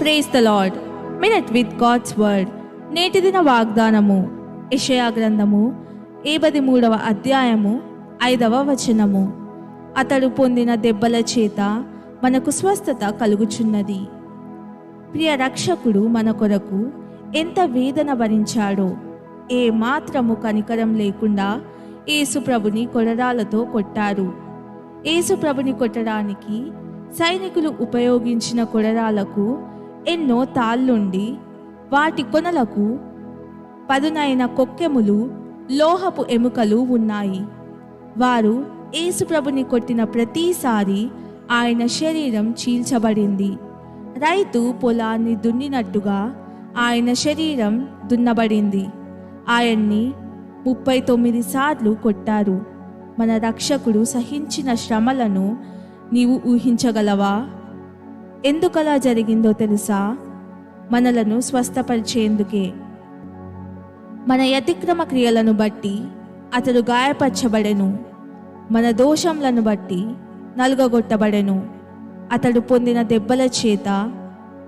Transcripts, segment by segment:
Praise the Lord minute with God's word నేటి దిన వాగ్దానము ఇషయా గ్రంథము ఏబది మూడవ అధ్యాయము ఐదవ వచనము. అతడు పొందిన దెబ్బల చేత మనకు స్వస్థత కలుగుచున్నది. ప్రియ రక్షకుడు మన కొరకు ఎంత వేదన భరించాడో ఏ మాత్రము కనికరం లేకుండా యేసుప్రభుని కొరడాలతో కొట్టారు. యేసుప్రభుని కొట్టడానికి సైనికులు ఉపయోగించిన కొడరాలకు ఎన్నో తాళ్ళుండి వాటి కొనలకు పదునైన కొక్కెములు లోహపు ఎముకలు ఉన్నాయి. వారు యేసుప్రభుని కొట్టిన ప్రతిసారి ఆయన శరీరం చీల్చబడింది. రైతు పొలాన్ని దున్నినట్టుగా ఆయన శరీరం దున్నబడింది. ఆయన్ని ముప్పై తొమ్మిది సార్లు కొట్టారు. మన రక్షకుడు సహించిన శ్రమలను నీవు ఊహించగలవా? ఎందుకలా జరిగిందో తెలుసా? మనలను స్వస్థపరిచేందుకే. మన అతిక్రమ క్రియలను బట్టి అతడు గాయపరచబడెను. మన దోషంలను బట్టి నలుగగొట్టబడెను. అతడు పొందిన దెబ్బల చేత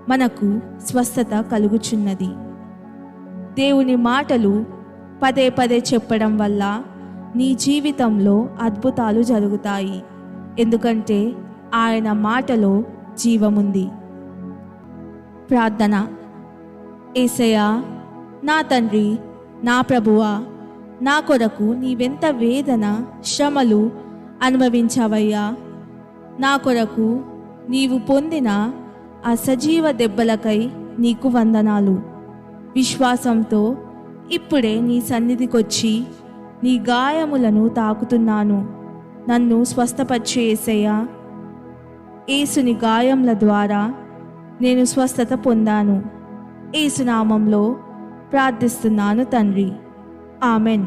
మనకు స్వస్థత కలుగుచున్నది. దేవుని మాటలు పదే పదే చెప్పడం వల్ల నీ జీవితంలో అద్భుతాలు జరుగుతాయి. ఎందుకంటే ఆయన మాటలో జీవముంది. ప్రార్థన. ఏసయా నా తండ్రి నా ప్రభువా నా కొరకు నీవెంత వేదన శ్రమలు అనుభవించావయ్యా. నా కొరకు నీవు పొందిన ఆ సజీవ దెబ్బలకై నీకు వందనాలు. విశ్వాసంతో ఇప్పుడే నీ సన్నిధికొచ్చి నీ గాయములను తాకుతున్నాను. నన్ను స్వస్థపరిచేసయ్యా ఏసుని గాయంల ద్వారా నేను స్వస్థత పొందాను. ఏసునామంలో ప్రార్థిస్తున్నాను తండ్రి. ఆమెన్.